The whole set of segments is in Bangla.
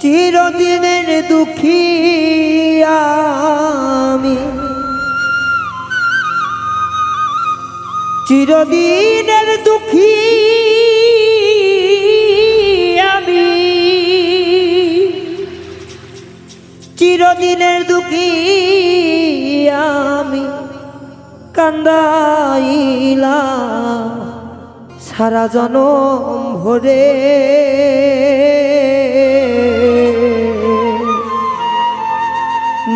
চিরদিনের দুঃখী আমি। চিরদিনের দুঃখী আমি। চিরদিনের দুঃখী আমি। কান্দাইলা সারা জনম ভরে।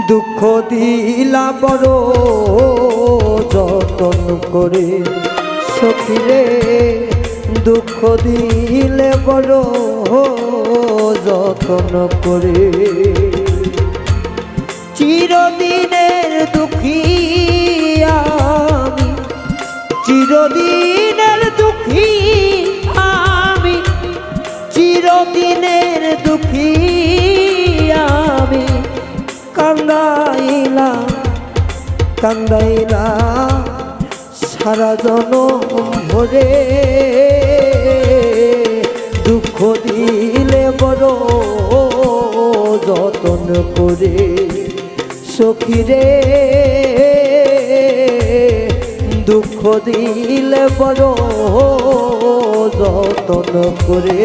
দুঃখ দিলা বড় যতন করে। সখিরে দুঃখ দিলে বড় যতন করে। চিরদিনের দুঃখী আমি, চিরদিনের দুঃখী আমি, চিরদিনের দুঃখী কান্দাইলা কান্দাইলা, সারা জনম ভরে দুঃখ দিলে বড় যতন করে সখিরে দুঃখ দিলে বড় যতন করে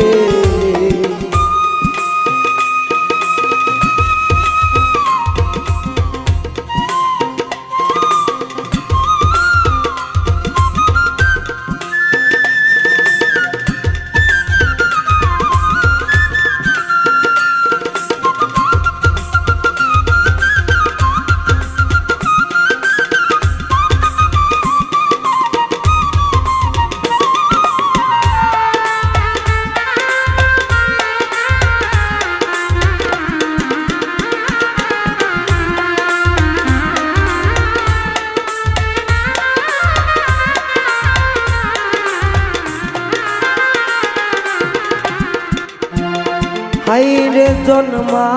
হাইরে জন্মা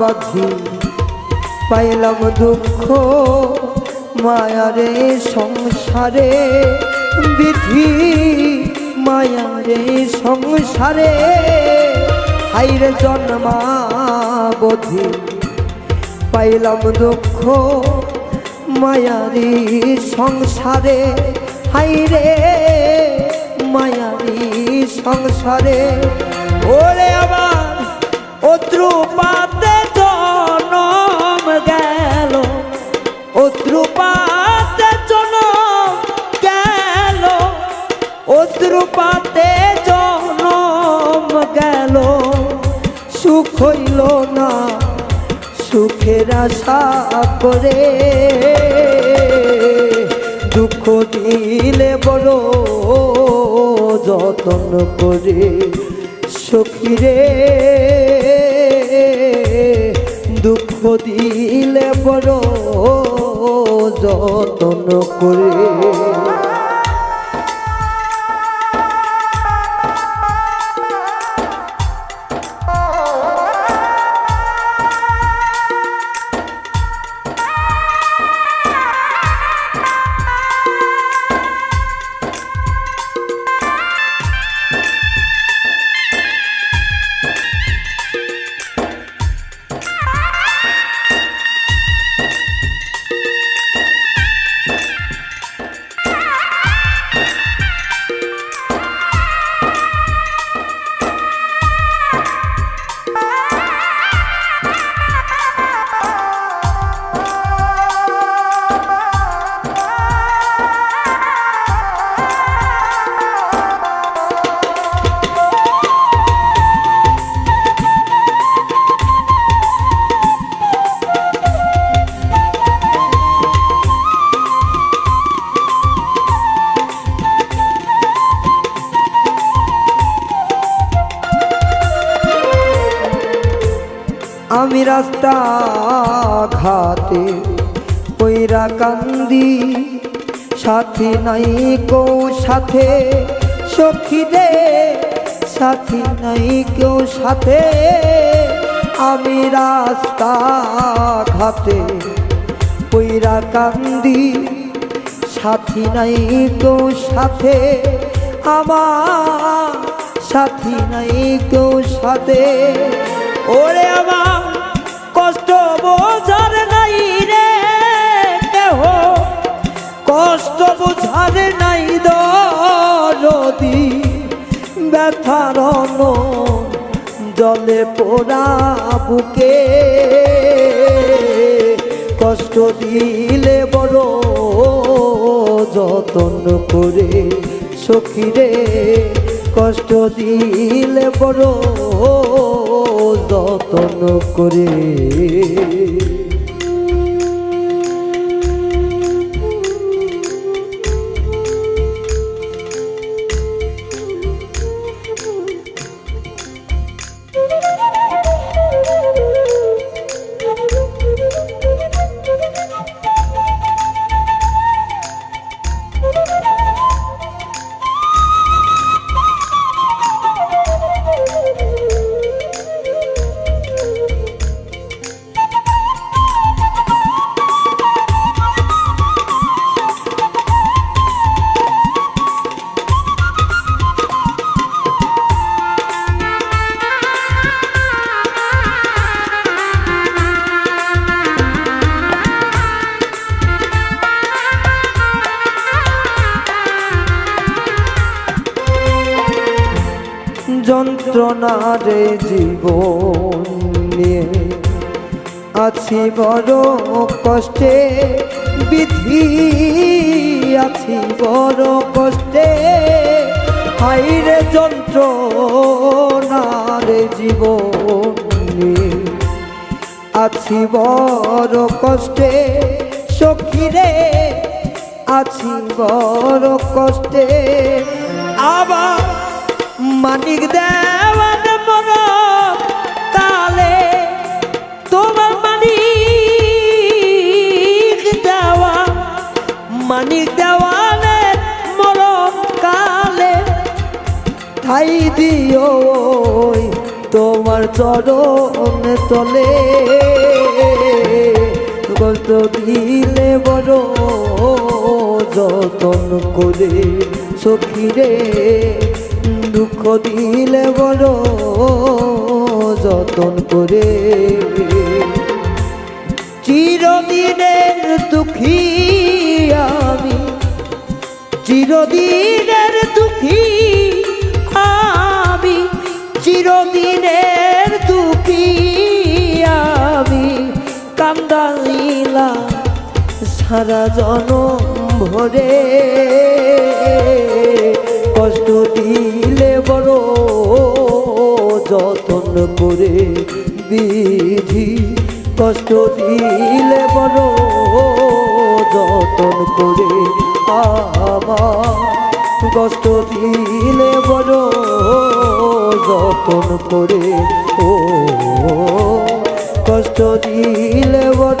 বাধি, পাইলাম দুঃখ মায়ারে সংসারে বিধি মায়ারে সংসারে। হাইরে জন্মা বধি, পাইলাম দুঃখ মায়ারি সংসারে। হাইরে মায়ারি সংসারে। ওরে আমার অদ্রুপাতে জনম গেল। অদ্রুপাতে জনম গেল। অদ্রুপাতে জনম গেল। সুখ হইল না, সুখের আশা করে। দুঃখ দিলে বড় যতন করে। সখিরে দিলে বড় যতন করে। আমি রাস্তা ঘাটে পইরা কান্দি, সাথী নাই কেউ সাথে, সখী রে, সাথী নাই কেউ সাথে। আমি রাস্তা ঘাটে পৈরা কান্দি, সাথী নাই কেউ সাথে, আমার সাথী নাই কেউ সাথে। ওরে আমার, কষ্ট বোঝার নাই রে কেহ। কষ্ট বোঝার নাই দরদি, ব্যথার জলে পোড়া বুকে। কষ্ট দিলে বড় যতন করে সখীরে কষ্ট দিলে বড় যতন করে। যন্ত্রণারে জীবন নিয়ে। আছি বড় কষ্টে, বিধি আছি বড় কষ্টে। হাইরে যন্ত্রণারে জীবন নিয়ে। আছি বড় কষ্টে সখীরে আছি বড় কষ্টে। মানিক দেওয়ান মর কালে তোমার মানিক দেওয়া, মানিক দেওয়ানে মর কালে ঠাই দিও তোমার চরণ তলে। কষ্ট দিলে বড় যতন করে সখীরে দিলে বড় যতন করে। চিরদিনের দুঃখী আমি, চিরদিনের দুঃখী আমি, চিরদিনের দুঃখী আমি, কান্দাইলা সারা জনম ভরে। কষ্ট দিলে বড় যতন করে বিধি। কষ্ট দিলে বড় যতন করে আমার কষ্ট দিলে বড় যতন করে ও। কষ্ট দিলে বড়